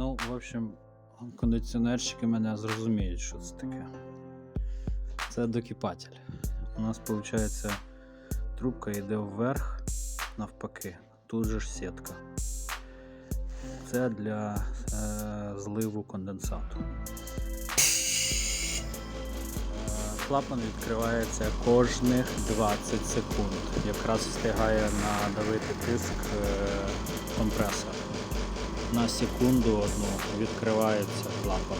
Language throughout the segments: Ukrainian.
Ну, в общем, кондиціонерщики мене зрозуміють, що це таке. Це докіпатель. У нас виходить трубка йде вверх, навпаки. Тут же ж сітка. Це для е, зливу конденсату. Клапан відкривається кожних 20 секунд. Якраз встигає надавити тиск е, компресора. На секунду одну відкривається клапан.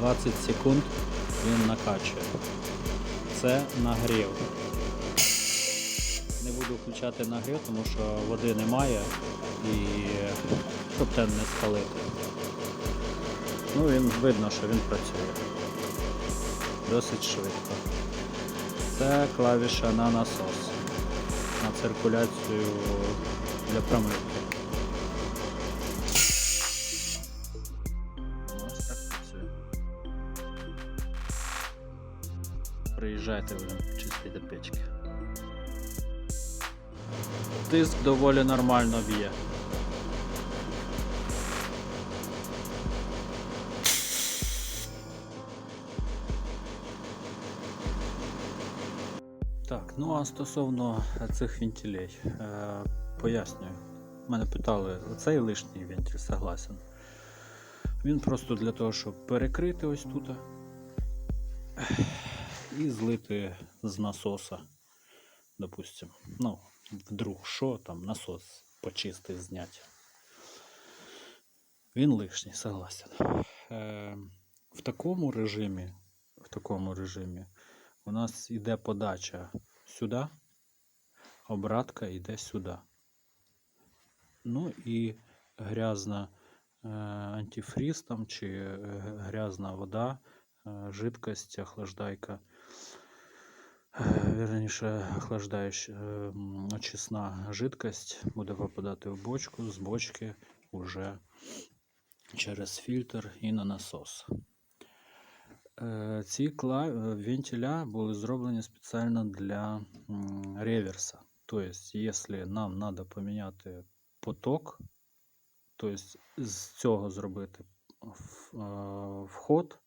20 секунд він накачує. Це нагрів. Не буду включати нагрів, тому що води немає і щоб не спалити. Ну він видно, що він працює. Досить швидко. Це клавіша на насос. На циркуляцію для промивки. Приїжджайте вже чистити печки. Тиск доволі нормально б'є. Так, ну а стосовно цих вентилей, е, пояснюю. Мене питали, оцей лишній вентиль согласен. Він просто для того, щоб перекрити ось тут і злити з насоса, допустим. Ну, вдруг що там насос почистити, зняти. Він лишній, согласен. Е, в такому режимі, в такому режимі у нас йде подача сюди, обратка йде сюди. Ну і грязна е, антифріз там чи е, грязна вода, жидкость, охлаждайка, е, вірніше, охлаждаюча очисна жидкость буде попадати в бочку, з бочки вже через фільтр і на насос. Е, Ці е, вентиля були зроблені спеціально для реверса. Тобто, якщо нам треба поміняти поток, тобто з цього зробити е, вход,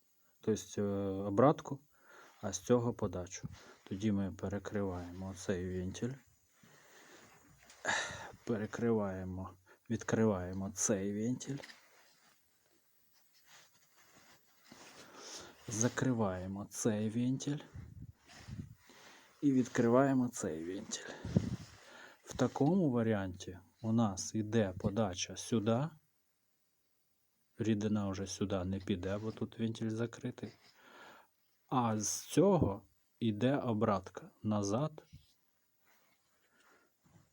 тобто обратку, а з цього подачу. Тоді ми перекриваємо цей вентиль, перекриваємо, відкриваємо цей вентиль. Закриваємо цей вентиль і відкриваємо цей вентиль. В такому варіанті у нас йде подача сюди. Рідина вже сюди не піде, бо тут вентиль закритий. А з цього йде обратка назад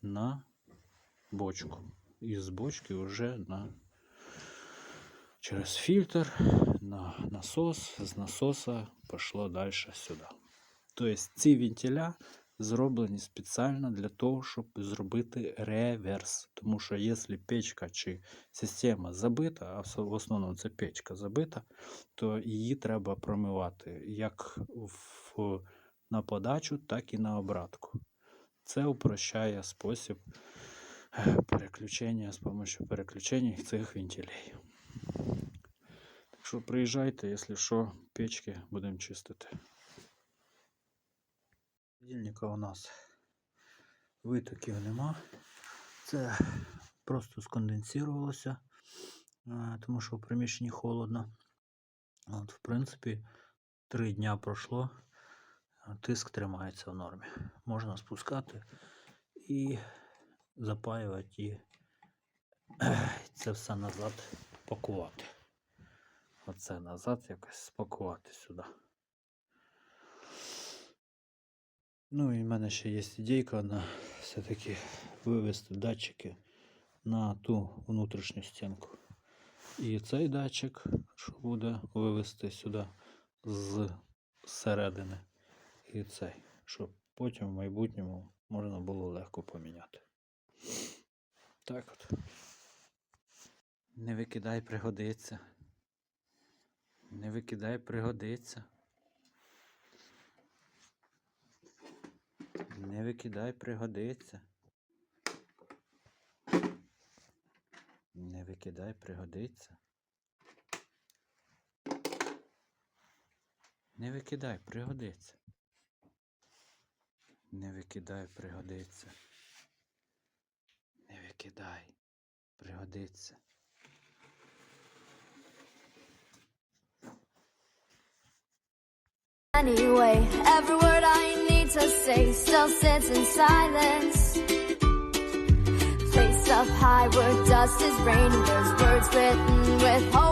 на бочку. І з бочки вже на через фільтр на насос, з насоса пішло далі сюди. Тобто ці вентиля зроблені спеціально для того, щоб зробити реверс. Тому що якщо печка чи система забита, а в основному це печка забита, то її треба промивати як в, на подачу, так і на обратку. Це упрощає спосіб переключення з допомогою переключення цих вентилей. Так що приїжджайте, якщо що, печки будемо чистити. Холодильника у нас витоків нема. Це просто сконденсувалося, е, тому що в приміщенні холодно. От, в принципі, три дня пройшло, тиск тримається в нормі. Можна спускати і запаювати і це все назад пакувати. Оце назад якось спакувати сюди. Ну і в мене ще є ідейка одна все-таки вивести датчики на ту внутрішню стінку. І цей датчик, що буде вивести сюди з середини. І цей, щоб потім в майбутньому можна було легко поміняти. Так от. Не викидай, пригодиться. Не викидай, пригодиться. Не викидай, пригодиться. Не викидай, пригодиться. Не викидай, пригодиться. Не викидай, пригодиться. Не викидай, пригодиться. Anyway, every word I to say still sits in silence. Place up high where dust is raining, there's words written with hope